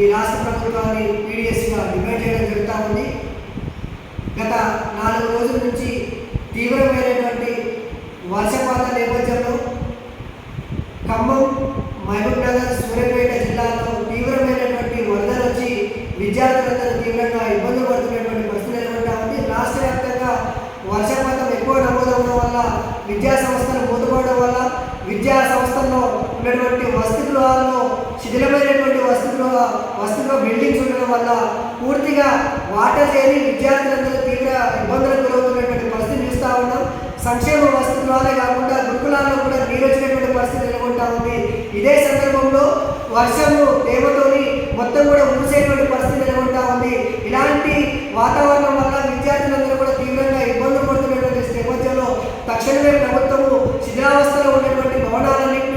ఈ రాష్ట్ర ప్రభుత్వాన్ని పీడిఎస్గా డిమాండ్ చేయడం జరుగుతూ ఉంది. గత నాలుగు రోజుల నుంచి తీవ్రమైనటువంటి వర్షపాత నేపథ్యంలో ఖమ్మం మహబూబ్ నగర్ సూర్యాపేట జిల్లాలో తీవ్రమైనటువంటి వరదలు వచ్చి విద్యార్థులందరూ తీవ్రంగా ఇబ్బందులు పడుతున్నటువంటి పరిస్థితి నెలకొంటా ఉంది. రాష్ట్ర వ్యాప్తంగా వర్షపాతం ఎక్కువ నమోదవడం వల్ల విద్యా సంస్థలు మూతపడడం వల్ల విద్యా సంస్థల్లో ఉన్నటువంటి వస్తు గృహాల్లో శిథిలమైనటువంటి వసతి గృహ వసతి బిల్డింగ్స్ ఉండడం వల్ల పూర్తిగా వాటర్ చేరి విద్యార్థులందరూ తీవ్ర ఇబ్బందులకు గురవుతున్నటువంటి పరిస్థితి చూస్తూ ఉన్నాం. సంక్షేమ వసతి గృహాలే కాకుండా గురుకులాల్లో కూడా నీరు వచ్చినటువంటి పరిస్థితి నెలకొంటా ఉంది. ఇదే సందర్భంలో వర్షము తేమతోని మొత్తం కూడా మూసేటువంటి పరిస్థితి నెలకొంటా ఉంది. ఇలాంటి వాతావరణం వల్ల విద్యార్థులందరూ కూడా తీవ్రంగా ఇబ్బందులు పడుతున్నటువంటి నేపథ్యంలో తక్షణమే ప్రభుత్వము శిథిలావస్థలో ఉన్నటువంటి భవనాలన్నింటినీ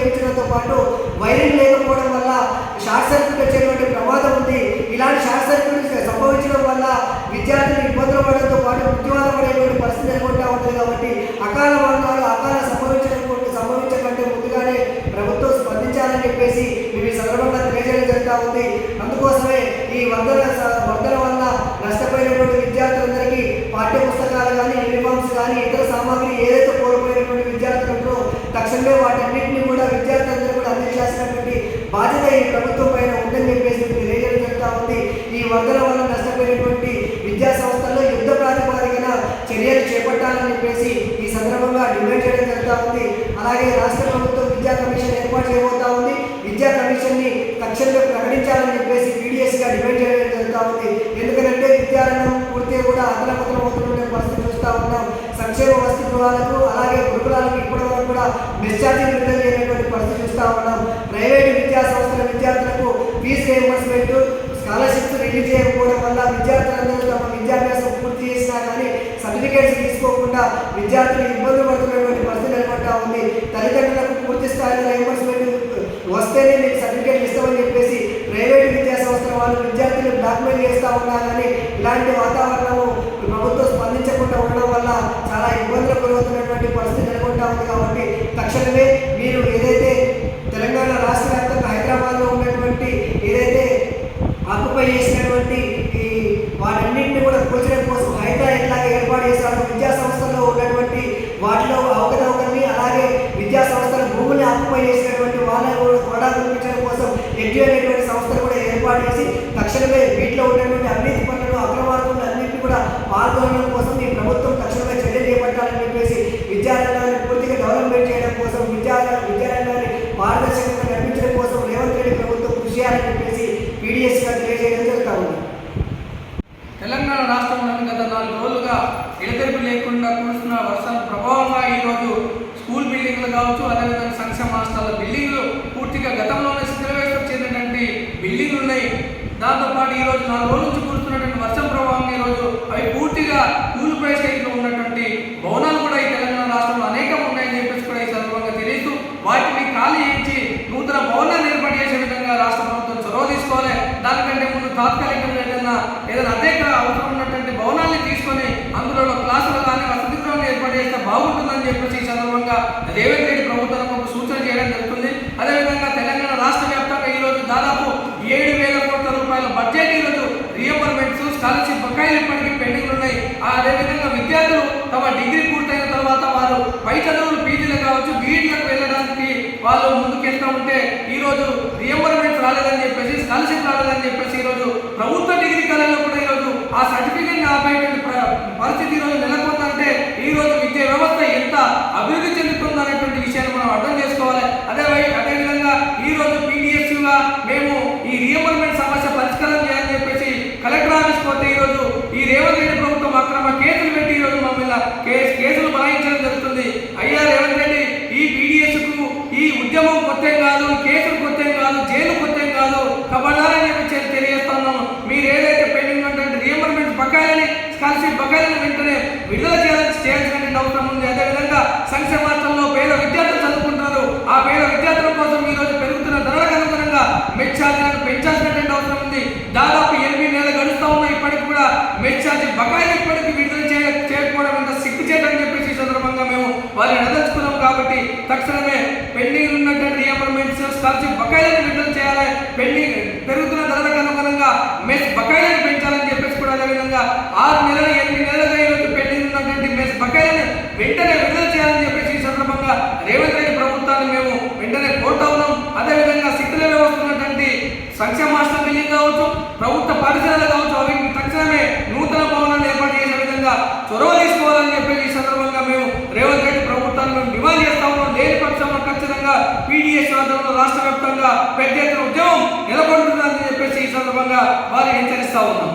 చేయించడంతో పాటు వైరింగ్ లేకపోవడం వల్ల షార్ట్ సర్క్యూట్ వచ్చేటువంటి ప్రమాదం ఉంది. ఇలాంటి షార్ట్ సర్క్యూట్ సంభవించడం వల్ల విద్యార్థులు ఇబ్బందులు పడడంతో పాటు మృత్యువాత పడేటువంటి పరిస్థితి నెలకొంటా ఉంటుంది కాబట్టి అకాల మరణాలు అకాల సంభవించడం సంభవించకంటే ముందుగానే ప్రభుత్వం స్పందించాలని చెప్పేసి మేము ఈ సందర్భంగా తెలియజేయడం జరుగుతూ ఉంది అందుకోసమే ఈ వరదల స- వరదల వల్ల నష్టపోయినటువంటి విద్యార్థులందరికీ పాఠ్య పుస్తకాలు కానీ యూనిఫామ్స్ కానీ ఇతర సామాగ్రి ఏదైతే కోల్పోయినటువంటి విద్యార్థులు ఉంటారో తక్షణమే వాటన్నింటినీ కూడా విద్యార్థులందరూ కూడా అందించాల్సినటువంటి బాధ్యత ఈ ప్రభుత్వం పైన ఉందని చెప్పేసి మీకు చెప్తా ఉంది. ఈ వరదల వల్ల నష్టపోయినటువంటి విద్యా సంస్థల్లో యుద్ధ ప్రాతిపాదికన చర్యలు చేపట్టాలని చెప్పేసి ఈ సందర్భంగా డిమాండ్ చేయడం జరుగుతూ ఉంది. అలాగే రాష్ట్ర ప్రభుత్వం విద్యా కమిషన్ ఏర్పాటు చేయబోతా ఉంది. విద్యా కమిషన్ని తక్షణమే ప్రకటించాలని చెప్పేసి పీడిఎస్గా డిమాండ్ చేయడం జరుగుతూ ఉంది. ఎందుకంటే విద్యారంగం పూర్తిగా కూడా అతలపతలం అవుతున్న పరిస్థితి చూస్తూ ఉన్నాం. సంక్షేమ వసతి గృహాలకు అలాగే గురుకులాలకు ఇప్పటి వరకు కూడా డిశ్చార్జింగ్ విడుదల చేయనటువంటి పరిస్థితి చూస్తూ ఉన్నాం ప్రైవేటు విద్యా సంస్థల విద్యార్థులకు ఫీజు రియంబర్స్మెంట్ స్కాలర్షిప్స్ రిలీజ్ చేయకపోవడం వల్ల విద్యార్థులందరూ తమ విద్యాభ్యాసం పూర్తి చేసినా కానీ సర్టిఫికేట్స్ తీసుకోకుండా విద్యార్థులు ఇబ్బంది పడుతున్నటువంటి పరిస్థితి నెలకొంటా ఉంది. తల్లిదండ్రులకు పూర్తి స్థాయిలో రియంబర్స్మెంట్ వస్తేనే మీకు సర్టిఫికేట్ ఇస్తామని చెప్పేసి ప్రైవేట్ విద్యా సంస్థల వాళ్ళు విద్యార్థులు బ్లాక్మెయిల్ చేస్తూ ఉండాలని ఇలాంటి వాతావరణం ప్రభుత్వం స్పందించకుండా ఉండడం వల్ల చాలా ఇబ్బందులకు గురవుతున్నటువంటి పరిస్థితి నెలకొంటా ఉంది కాబట్టి తక్షణమే మీరు ఏదైతే తెలంగాణ రాష్ట్ర వ్యాప్తంగా హైదరాబాద్లో ఉన్నటువంటి ఏదైతే ఆక్యుపై చేసినటువంటి ఈ వాటన్నింటినీ కూడా కూల్చడం కోసం హైడ్రా ఎట్లాగా ఏర్పాటు చేశారు విద్యా సంస్థల్లో ఉన్నటువంటి వాటిలో అవకతవకల్ని అలాగే విద్యా సంస్థల భూముల్ని ఆక్యుపై చేసినటువంటి వాళ్ళని కూడా చూపించడం కోసం ఎడ్యూ అనేటువంటి సంస్థలు కూడా ఏర్పాటు చేసి తక్షణమే వీటిలో ఉన్నటువంటి అవినీతి పనులను అక్రమార్కులను అన్నింటినీ కూడా పాల్గొనడం కోసం ఈ ప్రభుత్వం తక్షణమే చర్యలు చేపట్టాలని చెప్పేసి విద్యారంగాన్ని పూర్తిగా డెవలప్మెంట్ చేయడం కోసం విద్యా విద్యారంగాన్ని పారదర్శకంగా నడిపించడం కోసం రేవంత్ రెడ్డి ప్రభుత్వం కృషి చేయాలని చెప్పేసి పీడిఎస్గా తెలియజేయడం జరుగుతూ ఉంది తెలంగాణ రాష్ట్రంలోని గత నాలుగు రోజులుగా ఎడతెరిపి లేకుండా కురుస్తున్న వర్షాల ప్రభావంగా ఈరోజు స్కూల్ బిల్డింగ్లు కావచ్చు అదేవిధంగా సంక్షేమ హాస్టల్ బిల్డింగ్లు పూర్తిగా గతంలోనే శిథిలవేశం చెందినటువంటి బిల్డింగ్లు ఉన్నాయి. దాంతోపాటు ఈరోజు నాలుగు రోజుల నుంచి కురుస్తున్నటువంటి వర్షం ప్రభావం ఈరోజు అవి పూర్తిగా కూలిపోయే స్టేజ్లో ఉన్నటువంటి భవనాలు కూడా ఈ తెలంగాణ రాష్ట్రంలో అనేకం ఉన్నాయని చెప్పేసి కూడా ఈ సందర్భంగా తెలియదు వాటిని ఖాళీ ఇచ్చి నూతన భవనాలు ఏర్పాటు చేసే విధంగా రాష్ట్ర ప్రభుత్వం చొరవ తీసుకోవాలి. దానికంటే ముందు తాత్కాలికంగా ఏదైనా ఏదైనా అనేక అవసరం ఉన్నటువంటి భవనాల్ని తీసుకొని అందులో క్లాసులు కానీ వసతి గృహాన్ని ఏర్పాటు చేస్తే బాగుంటుందని చెప్పేసి ఈ సందర్భంగా రేవంత్ రెడ్డి ప్రభుత్వం ఒక సూచన చేయడం జరుగుతుంది అదేవిధంగా తెలంగాణ రాష్ట్ర వ్యాప్తంగా ఈరోజు దాదాపు ఏడు వేల కోట్ల రూపాయల బడ్జెట్ ఈరోజు రియంబర్మెంట్స్ స్కాలర్షిప్ ఇప్పటికీ పెండింగ్ ఉన్నాయి. అదేవిధంగా విద్యార్థులు తమ డిగ్రీ పూర్తయిన తర్వాత వారు పై చదువులు పీజీలు కావచ్చు బీఈడ్లకు వెళ్ళడానికి వాళ్ళు ముందుకెళ్తూ ఉంటే ఈరోజు రియంబర్మెంట్ రాలేదని చెప్పేసి స్కాలర్షిప్ రాలేదని చెప్పేసి ఈరోజు ప్రభుత్వ డిగ్రీ కళల్లో కూడా ఈరోజు ఆ సర్టిఫికేట్ ఆపేటువంటి పరిస్థితి ఈరోజు నెలకొందంటే ఈ రోజు విద్యా వ్యవస్థ ఎంత అభివృద్ధి చెందుతుంది అనేటువంటి విషయాన్ని మనం అర్థం చేసుకోవాలి అదే వై- అదేవిధంగా ఈ రోజు పీడిఎస్యుగా మేము ఈ రియంబర్మెంట్ సమస్య పరిష్కారం చేయాలని చెప్పేసి కలెక్టర్ ఆఫీస్ పోతే ఈ రోజు ఈ రేవంత్ రెడ్డి ప్రభుత్వం అక్రమ కేసులు పెట్టి ఈ రోజు మా మీద కేసు కేసులు బనాయించడం జరుగుతుంది అయ్యా రేవంత్ రెడ్డి ఈ పీడిఎస్కు ఈ ఉద్యమం కాదు కేసులు కొత్త కాదు జైలు కొత్త కాదు కబడాలని చెప్పి తె- తెలియజేస్తున్నాము మీరు ఏదైతే పెండింగ్ ఉంటే రియంబర్మెంట్ బకాయిలని స్కాలర్షిప్ బకాయిలని వెంటనే విడుదల చేయాలని చేయాల్సినటువంటి అవసరం ఉంది. అదేవిధంగా సంక్షేమ రాష్ట్రంలో పేద విద్యార్థులు చదువుకుంటున్నారు. ఆ పేద విద్యార్థుల కోసం ఈ రోజు పెరుగుతున్న ధరలకు అనుగుణంగా మెచ్ ఛార్జీలను పెంచాల్సినటువంటి అవసరం ఉంది. దాదాపు ఎనిమిది నెలలు గడుస్తూ ఉన్నాయి. ఇప్పటికి కూడా మెచ్చార్జీ బకాయిలు ఇప్పటికి విడుదల చేయ చేయకపోవడం ఎంత సిగ్గు చేయడం చెప్పేసి సందర్భంగా మేము వారిని నదర్చుకున్నాం కాబట్టి తక్షణమే పెండింగ్ ఉన్నటువంటి బకాయిలను విడుదల చేయాలి. పెండింగ్ పెరుగుతున్న ధరలకు అనుగుణంగా మెస్ బకాయిలను పెంచాలని చెప్పేసి కూడా అదేవిధంగా ఆరు నెలలు ఎనిమిది నెలలుగా ఈరోజు పెండింగ్ ఉన్నటువంటి మెస్ బకాయిలను వెంటనే విడుదల చేయాలని చెప్పేసి ఈ సందర్భంగా రేవంత్ రెడ్డి ప్రభుత్వాన్ని మేము వెంటనే కోరుతా ఉన్నాం. అదేవిధంగా శిక్షణ వ్యవస్థ ఉన్నటువంటి సంక్షేమ మాస్టర్ బిల్డింగ్ కావచ్చు ప్రభుత్వ పాఠశాలలు కావచ్చు అవి తక్షణమే నూతన భవనాన్ని ఏర్పాటు చేసే విధంగా చొరవ తీసుకోవాలని చెప్పేసి ఈ సందర్భంగా మేము రేవంత్ రెడ్డి ప్రభుత్వాన్ని మేము డిమాండ్ చేస్తా ఉన్నాం లేని పక్షంలో ఖచ్చితంగా పీడిఎస్ రాష్ట్ర వ్యాప్తంగా పెద్ద ఎత్తున ఉద్యమం నెలకొంటుందని చెప్పేసి ఈ సందర్భంగా వారిని హెచ్చరిస్తా ఉన్నాం